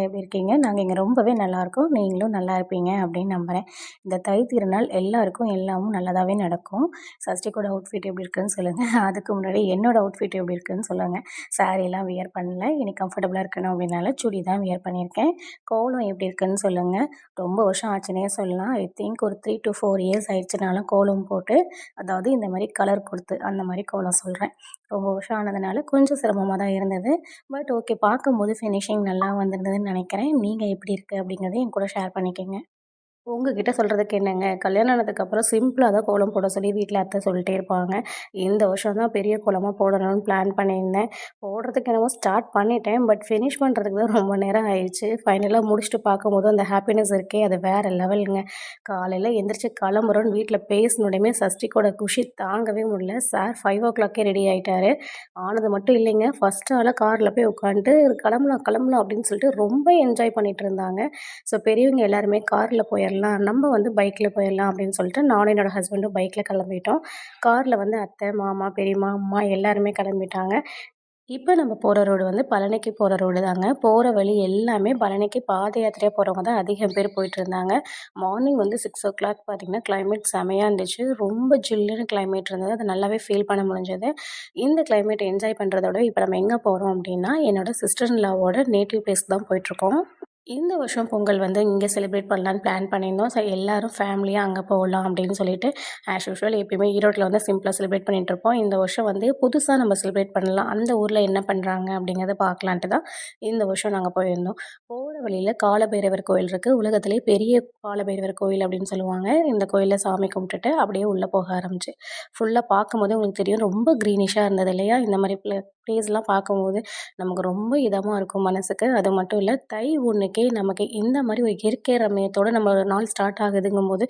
எல்லாம் எப்படி இருக்கீங்க? நாங்கள் இங்கே ரொம்பவே நல்லாயிருக்கோம். நீங்களும் நல்லா இருப்பீங்க அப்படின்னு நம்புகிறேன் இந்த தை திருநாள் எல்லாருக்கும் எல்லாமும் நல்லதாகவே நடக்கும். சஷ்டிக்கோட அவுட்ஃபிட் எப்படி இருக்குன்னு சொல்லுங்கள் அதுக்கு முன்னாடி என்னோட அவுட்ஃபிட் எப்படி இருக்குன்னு சொல்லுங்கள் சாரீலாம் வியர் பண்ணல. இனி கம்ஃபர்டபுளாக இருக்கணும் அப்படின்னால சுடி தான் வியர் பண்ணியிருக்கேன். கோலம் எப்படி இருக்குன்னு சொல்லுங்கள் ரொம்ப வருஷம் ஆச்சுனே சொல்லலாம். ஐ திங்க் ஒரு த்ரீ டூ ஃபோர் இயர்ஸ் ஆயிடுச்சுனாலும் கோலம் போட்டு, அதாவது இந்த மாதிரி கலர் கொடுத்து அந்த மாதிரி கோலம் சொல்கிறேன் ரொம்ப வருஷம் ஆனதுனால கொஞ்சம் சிரமமாக தான் இருந்தது. பட் ஓகே பார்க்கும்போது ஃபினிஷிங் நல்லா வந்திருந்ததுன்னு நினைக்கிறேன். நீங்கள் எப்படி இருக்குது அப்படிங்கிறத என் கூட ஷேர் பண்ணிக்கோங்க உங்ககிட்ட சொல்கிறதுக்கு என்னங்க, கல்யாணம் ஆனதுக்கப்புறம் சிம்பிளாக தான் கோலம் போட சொல்லி வீட்டில் அத்தை சொல்லிட்டே இருப்பாங்க. இந்த வருஷம் தான் பெரிய கோலமாக போடணும்னு பிளான் பண்ணியிருந்தேன். போடுறதுக்கு என்னமோ ஸ்டார்ட் பண்ணிட்டேன். பட் ஃபினிஷ் பண்ணுறதுக்கு தான் ரொம்ப நேரம் ஆயிடுச்சு. ஃபைனலாக முடிச்சுட்டு பார்க்கும்போது அந்த ஹாப்பினஸ் இருக்கே அது வேற லெவலுங்க. காலையில் எந்திரிச்சு கிளம்புறோம்னு வீட்டில் பேசினுடையுமே சஷ்டிக்கோட குஷி தாங்கவே முடியல. சார் 5:00க்கே ரெடி ஆகிட்டாரு ஆனது மட்டும் இல்லைங்க, ஃபர்ஸ்ட் காரில் போய் உட்காந்துட்டு கிளம்பலாம் கிளம்பலாம் அப்படின்னு சொல்லிட்டு ரொம்ப என்ஜாய் பண்ணிகிட்டு இருந்தாங்க. ஸோ பெரியவங்க எல்லாருமே போய் போயிடலாம் நம்ம வந்து பைக்கில் போயிடலாம் அப்படின்னு சொல்லிட்டு நானும் என்னோட ஹஸ்பண்டும் பைக்கில் கிளம்பிட்டோம். காரில் வந்து அத்தை, மாமா, பெரியம்மா, அம்மா எல்லாருமே கிளம்பிட்டாங்க. இப்போ நம்ம போகிற ரோடு வந்து பழனிக்கு போகிற ரோடு தாங்க. போகிற வழி எல்லாமே பழனிக்கு பாத யாத்திரையாக போகிறவங்க தான் அதிகம் பேர் போயிட்டுருந்தாங்க. மார்னிங் வந்து 6:00 பார்த்தீங்கன்னா, கிளைமேட் செமையாக இருந்துச்சு. ரொம்ப ஜில்லுன்னு கிளைமேட் இருந்தது. அது நல்லாவே ஃபீல் பண்ண முடிஞ்சது. இந்த கிளைமேட் என்ஜாய் பண்ணுறதோட விட இப்போ நம்ம எங்கே போகிறோம் அப்படின்னா, என்னோட சிஸ்டர் லாவோட நேட்டிவ் பிளேஸ்க்கு தான் போயிட்டுருக்கோம். இந்த வருஷம் பொங்கல் வந்து இங்கே செலிப்ரேட் பண்ணலான்னு பிளான் பண்ணியிருந்தோம். ஸோ எல்லாரும் ஃபேமிலியாக அங்கே போகலாம் அப்படின்னு சொல்லிட்டு, ஆஸ் யூஷுவல் எப்பயுமே ஈரோட்டில் வந்து சிம்பிளாக செலிப்ரேட் பண்ணிட்டுருப்போம். இந்த வருஷம் வந்து புதுசாக நம்ம செலிப்ரேட் பண்ணலாம். அந்த ஊரில் என்ன பண்ணுறாங்க அப்படிங்கிறத பார்க்கலான்ட்டு தான் இந்த வருஷம் நாங்கள் போயிருந்தோம். போற வழியில காலபைரவர் கோயில் இருக்குது உலகத்திலே பெரிய காலபைரவர் கோயில் அப்படின்னு சொல்லுவாங்க. இந்த கோயிலில் சாமி கும்பிட்டுட்டு அப்படியே உள்ளே போக ஆரம்பிச்சு. ஃபுல்லாக பார்க்கும்போது உங்களுக்கு தெரியும் ரொம்ப க்ரீனிஷாக இருந்தது இல்லையா? இந்த மாதிரி ப்ளே பிளேஸ்லாம் பார்க்கும்போது நமக்கு ரொம்ப இதமாக இருக்கும் மனசுக்கு. அது மட்டும் இல்லை தை ஒன்றுக்கே நமக்கு இந்த மாதிரி ஒரு இயற்கை ரமயத்தோடு நம்மளோட நாள் ஸ்டார்ட் ஆகுதுங்கும்போது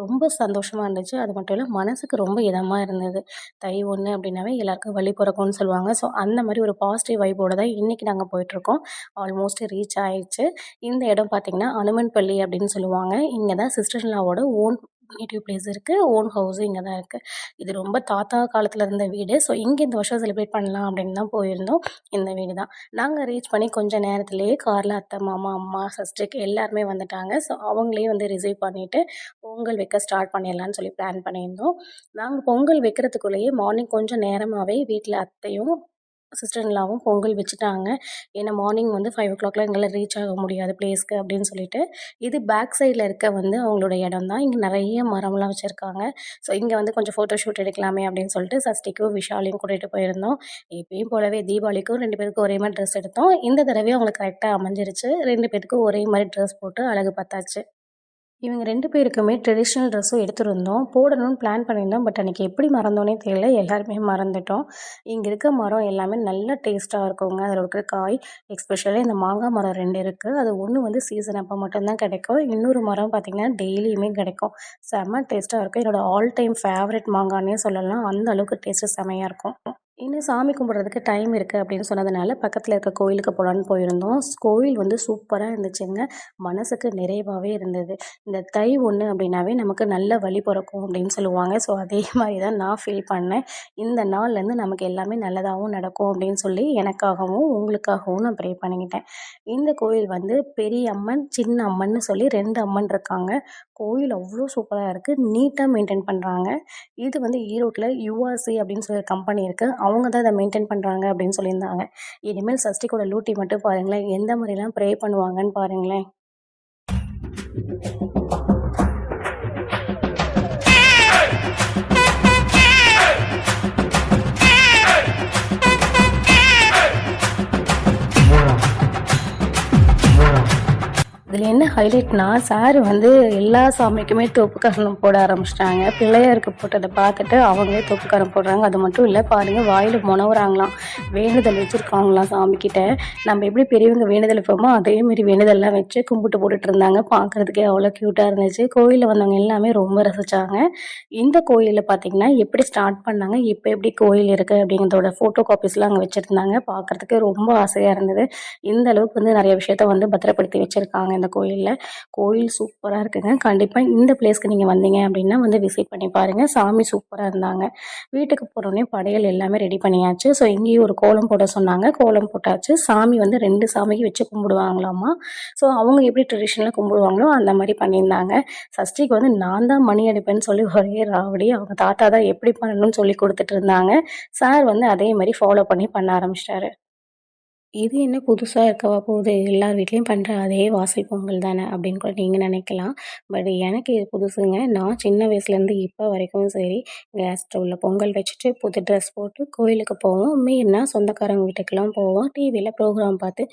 ரொம்ப சந்தோஷமாக இருந்துச்சு. அது மட்டும் இல்லை மனசுக்கு ரொம்ப இதமாக இருந்தது. தை ஒன்று அப்படின்னாவே எல்லாருக்கும் வழி பிறக்கும்னு சொல்லுவாங்க. ஸோ அந்த மாதிரி ஒரு பாசிட்டிவ் வைப்போடு தான் இன்றைக்கி நாங்கள் போயிட்டுருக்கோம். ஆல்மோஸ்ட் ரீச் ஆயிடுச்சு. இந்த இடம் பார்த்தீங்கன்னா, அனுமன்பள்ளி அப்படின்னு சொல்லுவாங்க. இங்கே தான் சிஸ்டர்லாவோட ஓன் நேட்டிவ் பிளேஸ் இருக்குது ஓன் ஹவுஸும் இங்கே தான் இருக்குது இது ரொம்ப தாத்தா காலத்தில் இருந்த வீடு. ஸோ இங்கே இந்த வருஷம் செலிப்ரேட் பண்ணலாம் அப்படின்னு தான் போயிருந்தோம். இந்த வீடு தான். நாங்கள் ரீச் பண்ணி கொஞ்ச நேரத்துலேயே காரில் அத்தை, மாமா, அம்மா, சிஸ்டருக்கு எல்லாருமே வந்துட்டாங்க. ஸோ அவங்களே வந்து ரிசீவ் பண்ணிவிட்டு பொங்கல் வைக்க ஸ்டார்ட் பண்ணிடலான்னு சொல்லி பிளான் பண்ணியிருந்தோம். நாங்கள் பொங்கல் வைக்கிறதுக்குள்ளேயே மார்னிங் கொஞ்சம் நேரமாகவே வீட்டில் அத்தையும், சிஸ்டர் பொங்கல் வச்சுட்டாங்க. ஏன்னா மார்னிங் வந்து ஃபைவ் ஓ கிளாக்லாம் எங்களால் ரீச் ஆக முடியாது பிளேஸ்க்கு அப்படின்னு சொல்லிட்டு. இது பேக் சைடில் இருக்க வந்து அவங்களோட இடம் தான். இங்கே நிறைய மரம்லாம் வச்சுருக்காங்க ஸோ இங்கே வந்து கொஞ்சம் ஃபோட்டோ ஷூட் எடுக்கலாமே அப்படின்னு சொல்லிட்டு சஷ்டிக்கும், விஷாலையும் கூட்டிகிட்டு போயிருந்தோம். எப்பயும் போலவே தீபாவளிக்கும் ரெண்டு பேருக்கும் ஒரே மாதிரி ட்ரெஸ் எடுத்தோம். இந்த தடவையும் அவங்களுக்கு கரெக்டாக அமைஞ்சிருச்சு. ரெண்டு பேருக்கும் ஒரே மாதிரி ட்ரெஸ் போட்டு அழகு பார்த்தாச்சு. இவங்க ரெண்டு பேருக்குமே ட்ரெடிஷ்னல் ட்ரெஸ்ஸும் எடுத்துருந்தோம் போடணும்னு பிளான் பண்ணியிருந்தோம். பட் அன்றைக்கி எப்படி மறந்தோன்னே தெரியல. எல்லாருமே மறந்துட்டோம். இங்கே இருக்க மரம் எல்லாமே நல்ல டேஸ்ட்டாக இருக்குங்க. அதில் இருக்கிற காய் எக்ஸ்பெஷலி இந்த மாங்காய் மரம் ரெண்டு இருக்குது அது ஒன்று வந்து சீசன் அப்போ மட்டும்தான் கிடைக்கும். இன்னொரு மரம் பார்த்திங்கன்னா டெய்லியுமே கிடைக்கும். செம்ம டேஸ்ட்டாக இருக்கும். என்னோட ஆல் டைம் ஃபேவரட் மாங்கான்னே சொல்லலாம். அந்த அளவுக்கு டேஸ்ட்டு செமையாக இருக்கும். இன்னும் சாமி கும்பிட்றதுக்கு டைம் இருக்குது அப்படின்னு சொன்னதுனால, பக்கத்தில் இருக்க கோயிலுக்கு போகலான்னு போயிருந்தோம். கோயில் வந்து சூப்பராக இருந்துச்சுங்க. மனசுக்கு நிறைவாகவே இருந்தது. இந்த தை ஒன்று அப்படின்னாவே நமக்கு நல்ல வழி பிறக்கும் அப்படின்னு சொல்லுவாங்க. ஸோ அதே மாதிரி தான் நான் ஃபீல் பண்ணேன். இந்த நாள்லேருந்து நமக்கு எல்லாமே நல்லதாகவும் நடக்கும் அப்படின்னு சொல்லி எனக்காகவும், உங்களுக்காகவும் நான் ப்ரே பண்ணிக்கிட்டேன். இந்த கோயில் வந்து பெரிய அம்மன், சின்ன அம்மன்னு சொல்லி ரெண்டு அம்மன் இருக்காங்க. கோயில் அவ்வளோ சூப்பராக இருக்குது நீட்டாக மெயின்டைன் பண்ணுறாங்க இது வந்து ஈரோட்டில் யூஆர்சி அப்படின்னு சொல்லி ஒரு கம்பெனி இருக்குது அவங்க தான் இதை மெயின்டெயின் பண்றாங்க அப்படின்னு சொல்லியிருந்தாங்க. இனிமேல் சஷ்டிக்கோட லூட்டி மட்டும் பாருங்களேன். எந்த முறையெல்லாம் ப்ரே பண்ணுவாங்கன்னு பாருங்களேன். அதில் என்ன ஹைலைட்னா, சார் வந்து எல்லா சாமிக்குமே தோப்புக்கரணம் போட ஆரம்பிச்சிட்டாங்க பிள்ளையாருக்கு போட்டதை பார்த்துட்டு அவங்களே தோப்புக்கரணம் போடுறாங்க. அது மட்டும் இல்லை பாருங்கள் வாயில் முனவுறாங்களாம் வேண்டுதல் வச்சுருக்காங்களாம் சாமிக்கிட்ட நம்ம எப்படி பெரியவங்க வேண்டுதல் வைப்போமோ, அதேமாரி வேண்டுதல்லாம் வச்சு கும்பிட்டு போட்டுட்டு இருந்தாங்க. பார்க்குறதுக்கே அவ்வளோ க்யூட்டாக இருந்துச்சு. கோயிலில் வந்தவங்க எல்லாமே ரொம்ப ரசிச்சாங்க. இந்த கோயிலில் பார்த்தீங்கன்னா, எப்படி ஸ்டார்ட் பண்ணாங்க, இப்போ எப்படி கோயில் இருக்குது அப்படிங்கிறதோட ஃபோட்டோ காப்பீஸ்லாம் அங்கே வச்சுருந்தாங்க பார்க்குறதுக்கு ரொம்ப ஆசையாக இருந்தது. இந்த அளவுக்கு வந்து நிறைய விஷயத்த வந்து பத்திரப்படுத்தி வச்சுருக்காங்க அந்த கோயிலில். கோயில் சூப்பராக இருக்குங்க. கண்டிப்பாக இந்த பிளேஸ்க்கு நீங்கள் வந்தீங்க அப்படின்னா வந்து விசிட் பண்ணி பாருங்கள் சாமி சூப்பராக இருந்தாங்க. வீட்டுக்கு போகிறோன்னே படையல் எல்லாமே ரெடி பண்ணியாச்சு. ஸோ இங்கேயும் ஒரு கோலம் போட சொன்னாங்க. கோலம் போட்டாச்சு. சாமி வந்து ரெண்டு சாமிக்கு வச்சு கும்பிடுவாங்களாமா? ஸோ அவங்க எப்படி ட்ரெடிஷ்னலாக கும்பிடுவாங்களோ அந்த மாதிரி பண்ணியிருந்தாங்க. சஷ்டிக்கு வந்து நான் தான் மணி அடிப்பேன்னு சொல்லி ஒரே ராவடி. அவங்க தாத்தா தான் எப்படி பண்ணணும்னு சொல்லி கொடுத்துட்டு இருந்தாங்க. சார் வந்து அதே மாதிரி ஃபாலோ பண்ணி பண்ண ஆரம்பிச்சிட்டாரு. இது என்ன புதுசாக இருக்கவா போகுது? எல்லார் வீட்லேயும் பண்ணுற அதே வாசல் பொங்கல் தானே அப்படின்னு கூட நீங்கள் நினைக்கலாம். பட் எனக்கு இது புதுசுங்க. நான் சின்ன வயசுலேருந்து இப்போ வரைக்கும் சரி கேஸ் ஸ்டவ்வில் பொங்கல் வச்சுட்டு புது ட்ரெஸ் போட்டு கோயிலுக்கு போவோம். மீறினா சொந்தக்காரங்க வீட்டுக்கெல்லாம் போவோம். டிவியில் ப்ரோக்ராம் பார்த்து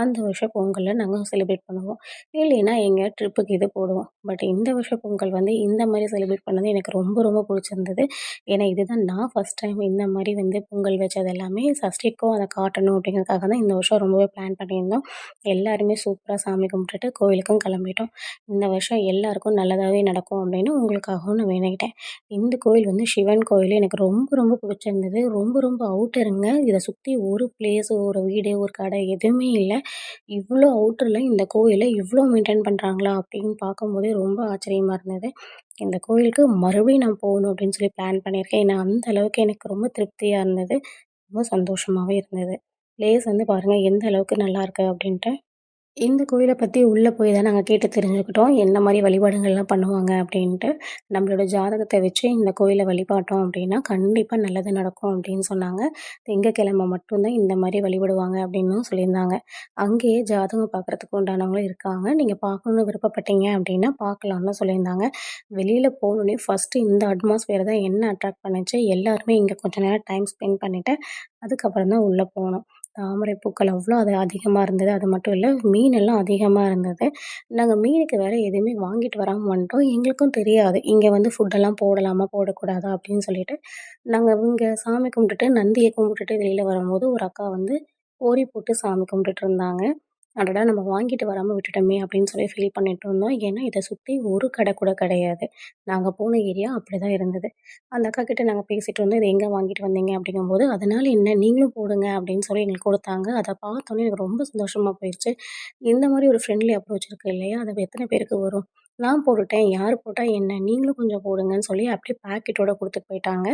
அந்த வருஷம் பொங்கலில் நாங்கள் செலிப்ரேட் பண்ணுவோம். இல்லைன்னா எங்கள் ட்ரிப்புக்கு இது போடுவோம். பட் இந்த வருஷம் பொங்கல் வந்து இந்த மாதிரி செலிப்ரேட் பண்ணது எனக்கு ரொம்ப ரொம்ப பிடிச்சிருந்தது. ஏன்னா இதுதான் நான் ஃபஸ்ட் டைம் இந்த மாதிரி வந்து பொங்கல் வச்சது எல்லாமே சஷ்டிக்கும் அதை காட்டணும் அப்படிங்கிறதுக்காக தான் இந்த வருஷம் ரொம்பவே பிளான் பண்ணியிருந்தோம். எல்லாருமே சூப்பராக சாமி கும்பிட்டுட்டு கோவிலுக்கும் கிளம்பிட்டோம். இந்த வருஷம் எல்லாருக்கும் நல்லதாகவே நடக்கும் அப்படின்னு உங்களுக்காகவும் நான் வேணிக்கிட்டேன் இந்த கோவில் வந்து சிவன் கோவில். எனக்கு ரொம்ப ரொம்ப பிடிச்சிருந்தது. ரொம்ப ரொம்ப அவுட்டருங்க இதை சுற்றி ஒரு பிளேஸ் ஒரு வீடு ஒரு கடை எதுவுமே இல்லை. இவ்வளோ அவுட்டரில் இந்த கோயிலை இவ்வளோ மெயின்டைன் பண்ணுறாங்களா அப்படின்னு பார்க்கும்போதே ரொம்ப ஆச்சரியமாக இருந்தது. இந்த கோயிலுக்கு மறுபடியும் நான் போகணும் அப்படின்னு சொல்லி பிளான் பண்ணியிருக்கேன். ஏன்னா அந்த அளவுக்கு எனக்கு ரொம்ப திருப்தியாக இருந்தது. ரொம்ப சந்தோஷமாகவே இருந்தது. பிளேஸ் வந்து பாருங்கள் எந்த அளவுக்கு நல்லாயிருக்கு அப்படின்ட்டு. இந்த கோயிலை பற்றி உள்ளே போய் தான் நாங்கள் கேட்டு தெரிஞ்சுக்கிட்டோம். என்ன மாதிரி வழிபாடுகள்லாம் பண்ணுவாங்க அப்படின்ட்டு. நம்மளோட ஜாதகத்தை வச்சு இந்த கோயிலை வழிபாட்டோம் அப்படின்னா கண்டிப்பாக நல்லது நடக்கும் அப்படின்னு சொன்னாங்க. திங்கக்கிழமை மட்டும்தான் இந்த மாதிரி வழிபடுவாங்க அப்படின்னு சொல்லியிருந்தாங்க. அங்கேயே ஜாதகம் பார்க்குறதுக்கு உண்டானவங்களும் இருக்காங்க. நீங்கள் பார்க்கணுன்னு விருப்பப்பட்டீங்க அப்படின்னா பார்க்கலாம்னு சொல்லியிருந்தாங்க. வெளியில் போகணுன்னே ஃபஸ்ட்டு இந்த அட்மாஸ்பியர் தான் என்ன அட்ராக்ட் பண்ணுச்சு. எல்லாருமே இங்கே கொஞ்சம் நேரம் டைம் ஸ்பெண்ட் பண்ணிவிட்டு அதுக்கப்புறம் தான் உள்ளே போகணும் தாமரை பூக்கள் அவ்வளோ அது அதிகமாக இருந்தது. அது மட்டும் இல்லை மீன் எல்லாம் அதிகமாக இருந்தது. நாங்கள் மீனுக்கு வேறு எதுவுமே வாங்கிட்டு வராமல் வந்துட்டோம். எங்களுக்கும் தெரியாது. இங்கே வந்து ஃபுட்டெல்லாம் போடலாமா போடக்கூடாதா அப்படின்னு சொல்லிட்டு நாங்கள் இங்கே சாமி கும்பிட்டுட்டு நந்தியை கும்பிட்டுட்டு வெளியில் வரும்போது ஒரு அக்கா வந்து கோரி போட்டு சாமி கும்பிட்டுட்டு இருந்தாங்க. அடடா நம்ம வாங்கிட்டு வராமல் விட்டுட்டோமே அப்படின்னு சொல்லி ஃபீல் பண்ணிட்டு இருந்தோம். ஏன்னா இதை சுற்றி ஒரு கடை கூட கிடையாது. நாங்கள் போன ஏரியா அப்படி தான் இருந்தது. அந்த அக்கா கிட்ட நாங்கள் பேசிகிட்டு இருந்தோம் இதை எங்கே வாங்கிட்டு வந்தீங்க? அப்படிங்கும்போது அதனால என்ன? நீங்களும் போடுங்க அப்படின்னு சொல்லி எங்களுக்கு கொடுத்தாங்க. அதை பார்த்தோன்னே எனக்கு ரொம்ப சந்தோஷமாக போயிடுச்சு. இந்த மாதிரி ஒரு ஃப்ரெண்ட்லி அப்ரோச் இருக்குது இல்லையா? அதை எத்தனை பேருக்கு வரும்? நான் போட்டுட்டேன் யார் போட்டால் என்ன? நீங்களும் கொஞ்சம் போடுங்கன்னு சொல்லி அப்படியே பேக்கெட்டோட கொடுத்துட்டு போயிட்டாங்க.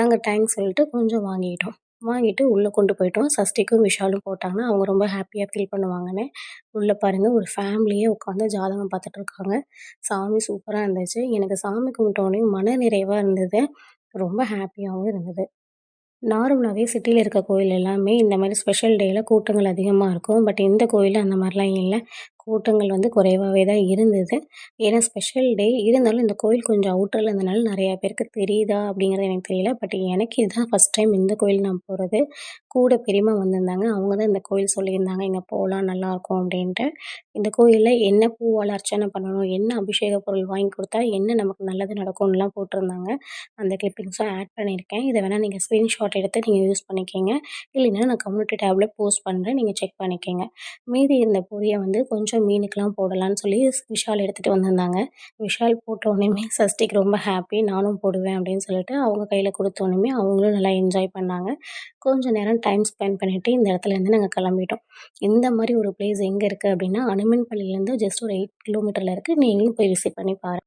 நாங்கள் தேங்க்ஸ் சொல்லிட்டு கொஞ்சம் வாங்கிட்டோம். வாங்கிட்டு உள்ளே கொண்டு போயிட்டோம். சஷ்டிக்கும் விஷாலும் போட்டாங்கன்னா அவங்க ரொம்ப ஹாப்பியாக ஃபீல் பண்ணுவாங்கன்னு. உள்ளே பாருங்கள் ஒரு ஃபேமிலியே உட்காந்து ஜாதகம் பார்த்துட்ருக்காங்க சாமி சூப்பராக இருந்துச்சு. எனக்கு சாமி கும்பிட்டோடனே மன நிறைவாக இருந்தது. ரொம்ப ஹாப்பியாகவும் இருந்தது. நார்மலாகவே சிட்டியில் இருக்க கோயில் எல்லாமே இந்த மாதிரி ஸ்பெஷல் டேயில் கூட்டங்கள் அதிகமாக இருக்கும். பட் இந்த கோயிலில் அந்த மாதிரிலாம் இல்லை. கூட்டங்கள் வந்து குறைவாகவே தான் இருந்தது. ஏன்னா ஸ்பெஷல் டே இருந்தாலும் இந்த கோயில் கொஞ்சம் அவுட்டரில் இருந்தனால நிறையா பேருக்கு தெரியுதா அப்படிங்கிறது எனக்கு தெரியல. பட் எனக்கு இதுதான் ஃபஸ்ட் டைம் இந்த கோயில் நான் போகிறது கூட பெரியம்மா வந்திருந்தாங்க. அவங்க தான் இந்த கோயில் சொல்லியிருந்தாங்க. இங்கே போகலாம் நல்லாயிருக்கும் அப்படின்ட்டு. இந்த கோயிலில் என்ன பூவால் அர்ச்சனை பண்ணணும்? என்ன அபிஷேக பொருள் வாங்கி கொடுத்தா என்ன நமக்கு நல்லது நடக்கும்லாம் போட்டிருந்தாங்க. அந்த கிளிப்பிங்ஸும் ஆட் பண்ணியிருக்கேன். இதை வேணால் நீங்கள் ஸ்க்ரீன்ஷாட் எடுத்து நீங்கள் யூஸ் பண்ணிக்கிங்க. இல்லைன்னா நான் கம்யூனிட்டி டேப்பில் போஸ்ட் பண்ணுறேன் நீங்கள் செக் பண்ணிக்கோங்க. மீதி இருந்த பொரியை வந்து கொஞ்சம் கொஞ்சம் மீனுக்கெலாம் போடலான்னு சொல்லி விஷால் எடுத்துகிட்டு வந்திருந்தாங்க. விஷால் போட்டோடனேமே சஷ்டிக்கு ரொம்ப ஹாப்பி நானும் போடுவேன் அப்படின்னு சொல்லிட்டு அவங்க கையில் கொடுத்தோன்னே அவங்களும் நல்லா என்ஜாய் பண்ணாங்க. கொஞ்சம் நேரம் டைம் ஸ்பெண்ட் பண்ணிவிட்டு இந்த இடத்துலேருந்து நாங்கள் கிளம்பிட்டோம். இந்த மாதிரி ஒரு பிளேஸ் எங்கே இருக்குது அப்படின்னா அனுமன்பள்ளியிலேருந்து ஜஸ்ட் ஒரு எயிட் கிலோமீட்டரில் இருக்குது நீங்களும் போய் விசிட் பண்ணி பாருங்கள்